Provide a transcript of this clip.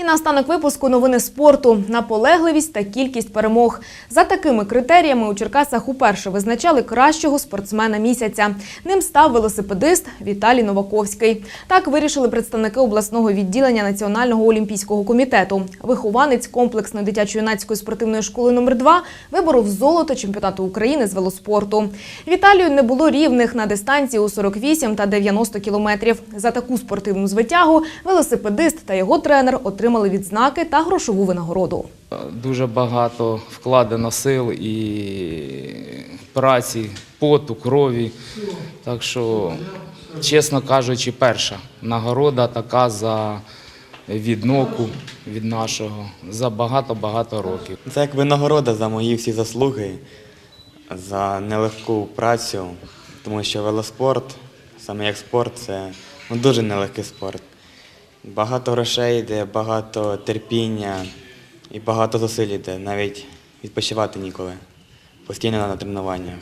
І наостанок випуску новини спорту, наполегливість та кількість перемог. За такими критеріями у Черкасах уперше визначали кращого спортсмена місяця. Ним став велосипедист Віталій Новаковський. Так вирішили представники обласного відділення Національного олімпійського комітету. Вихованець комплексної дитячо-юнацької спортивної школи номер 2 виборов золото чемпіонату України з велоспорту. Віталію не було рівних на дистанції у 48 та 90 кілометрів. За таку спортивну звитягу велосипедист та його тренер отримали відзнаки та грошову винагороду. Дуже багато вкладено сил і праці, поту, крові. Так що, чесно кажучи, перша нагорода така за відноку від нашого за багато-багато років. Це як винагорода за мої всі заслуги, за нелегку працю, тому що велоспорт, саме як спорт, це ну, дуже нелегкий спорт. Багато грошей йде, багато терпіння і багато зусиль йде, навіть відпочивати ніколи. Постійно на тренуваннях.